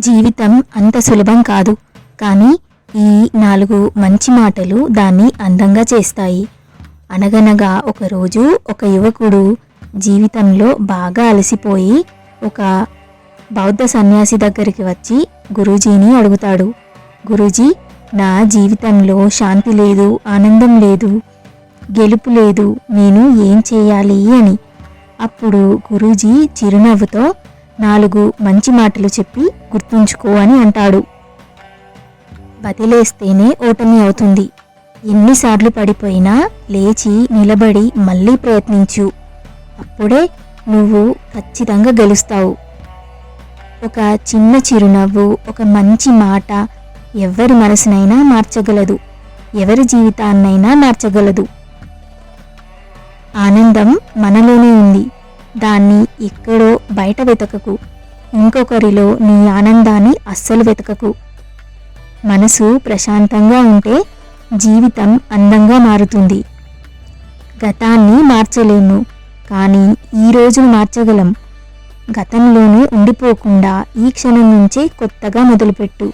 జీవితం అంత సులభం కాదు. కానీ ఈ నాలుగు మంచి మాటలు దాన్ని అందంగా చేస్తాయి. అనగనగా ఒకరోజు ఒక యువకుడు జీవితంలో బాగా అలసిపోయి ఒక బౌద్ధ సన్యాసి దగ్గరికి వచ్చి గురూజీని అడుగుతాడు. గురూజీ నా జీవితంలో శాంతి లేదు ఆనందం లేదు గెలుపు లేదు నేను ఏం చేయాలి అని. అప్పుడు గురూజీ చిరునవ్వుతో నాలుగు మంచి మాటలు చెప్పి గుర్తుంచుకో అని అంటాడు. వదిలేస్తేనే ఓటమి అవుతుంది. ఎన్నిసార్లు పడిపోయినా లేచి నిలబడి మళ్ళీ ప్రయత్నించు. అప్పుడే నువ్వు ఖచ్చితంగా గెలుస్తావు. ఒక చిన్న చిరునవ్వు ఒక మంచి మాట ఎవరి మనసునైనా మార్చగలదు. ఎవరి జీవితాన్నైనా మార్చగలదు. ఆనందం మనలోనే ఉంది. దాన్ని ఎక్కడో బయట వెతకకు. ఇంకొకరిలో నీ ఆనందాన్ని అస్సలు వెతకకు. మనసు ప్రశాంతంగా ఉంటే జీవితం అందంగా మారుతుంది. గతాన్ని మార్చలేము కానీ ఈ మార్చగలం. గతంలోనే ఉండిపోకుండా ఈ క్షణం నుంచే కొత్తగా మొదలుపెట్టు.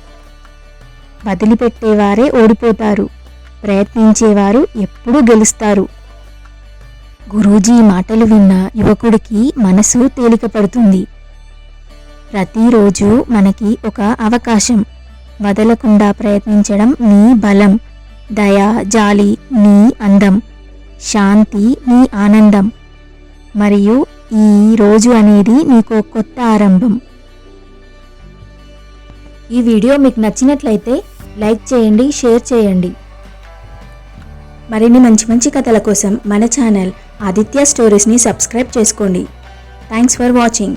వదిలిపెట్టేవారే ఓడిపోతారు. ప్రయత్నించేవారు ఎప్పుడూ గెలుస్తారు. గురూజీ మాటలు విన్న యువకుడికి మనసు తేలికపడుతుంది. ప్రతిరోజు మనకి ఒక అవకాశం. వదలకుండా ప్రయత్నించడం నీ బలం. దయ జాలి నీ అందం. శాంతి నీ ఆనందం. మరియు ఈ రోజు అనేది నీకు కొత్త ఆరంభం. ఈ వీడియో మీకు నచ్చినట్లయితే లైక్ చేయండి షేర్ చేయండి. మరిన్ని మంచి మంచి కథల కోసం మన ఛానల్ ఆదిత్య స్టోరీస్ని సబ్స్క్రైబ్ చేసుకోండి. Thanks for watching